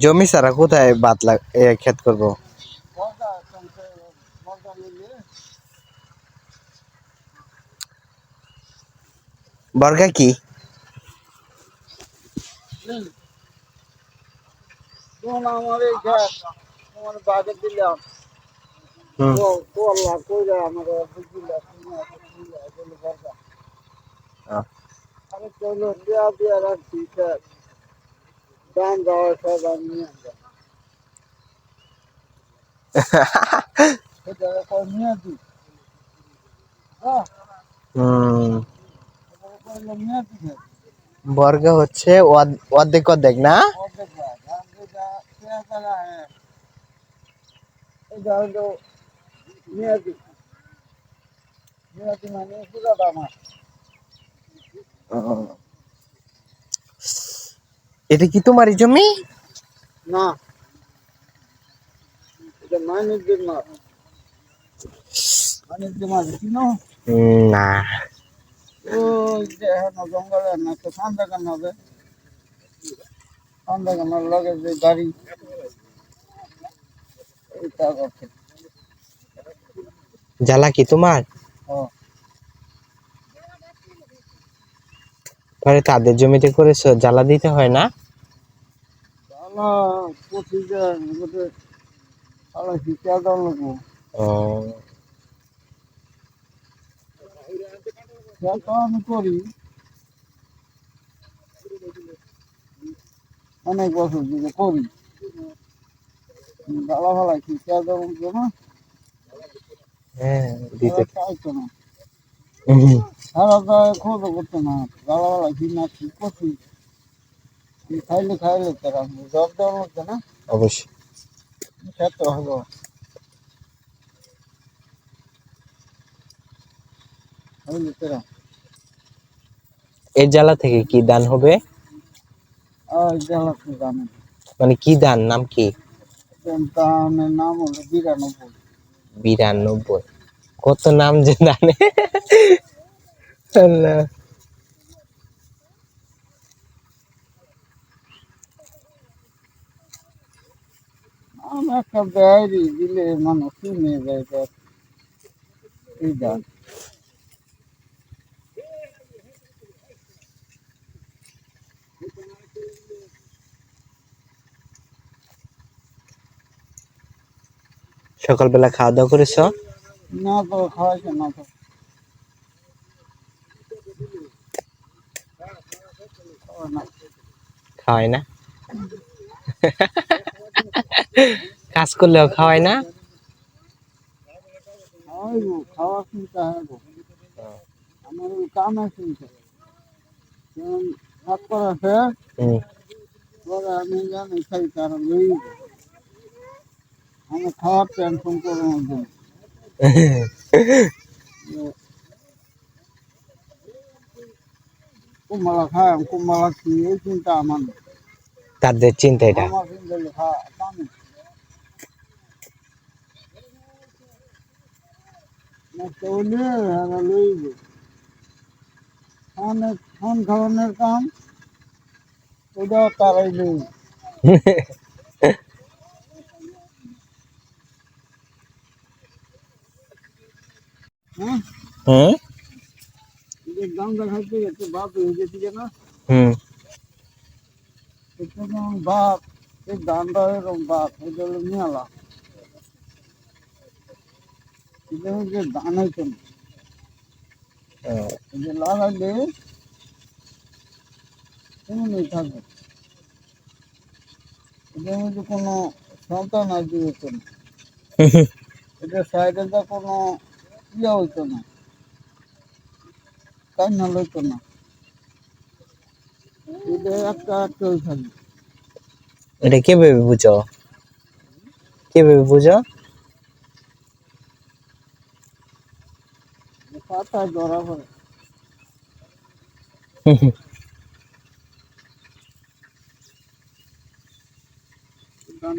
জমি ছাড়া কোথায় বাদ লাগ এ, ক্ষেত করব বর্গা সংসার বর্গা মিলিয়ে বর্গা কি তখন আমার এই ঘাট আমার বাগে দিলাম হুম। তো তোলা কইরা আমার অর্ধেক দিলা শুনে দিলা এগুলো বর্গা আহ। আমি কইলে নিয়ে দিই বর্গা হচ্ছে অর্ধ- অর্ধেক অর্ধেক না? মানে পুরো দাম এটা কি তোমারই জমি? না। এটা মাইনের মাছ মাইনের মাছ কিনো না। ওই যে এখন জঙ্গলে না তো ঠান্ডা হবে? ঠান্ডা লগে যে বাড়ি এটা করছে। জ্বালা কি তোমার? ও পরে তাদের জমিতে করেছ জ্বালা দিতে হয় না? তাহলে পঁচিশ গোটে তাহলে শিক্ষা দেওয়া লাগবো। তো আমি করি। অনেক বছর ধরে করি। শিক্ষা দেওয়ার জন্য হ্যাঁ দিতে। চাইতো না। হুম, সারা দায় খোঁজ করতো না। গালা ফালা কি না কি করছি। খাইলে খাইলে তারা জব দেওয়া লাগতো না? অবশ্যই। খেতে হলো জ্বালা থেকে কি দান হবে? মানে কি দান? নাম কি? নাম হলো বিরানব্বই। বিরানব্বই। কত নাম যে জানে আল্লাহ। আমি একটা ডায়েরি দিলে মানুষ শুনে যায় এই সকালবেলা খাওয়া দাওয়া করেছ? না তো খাওয়াইছে না তো। খাওয়াই না? কাজ করলেও খাওয়াই না। খাওয়া চিন্তা হইব আমার কামে ভাত করা পরে আমি জানি খাই তারা লই আমি খাওয়ার টেনশন করে মধ্যে খায় কুমলা কি এই চিন্তা আমার তাদের চিন্তা এটা। আমার চিন্তা হলে এরা লইব অনেক ফোন খাওয়ানোর কাম? ওটাও তারাই লইব হ্যাঁ? হুম এদের দাম দেখাইতে একটু বাপ হয়ে গেছে না হুম। একটু বাপ এই দামটা এরকম বাপ হলো মেলা। এটা হচ্ছে দান হইতো না যে লাগাইলে থাকবে এটার মধ্যে কোনো সন্তান আর দিয়ে হতো না এটা সাইডে তো কোনো ইয়ে হইতো না। কান্না লইতো না। এটা একটা একটা এটা কে ভেবে বুঝো? কে বুঝো? পাতায় ধরা পড়ে। গান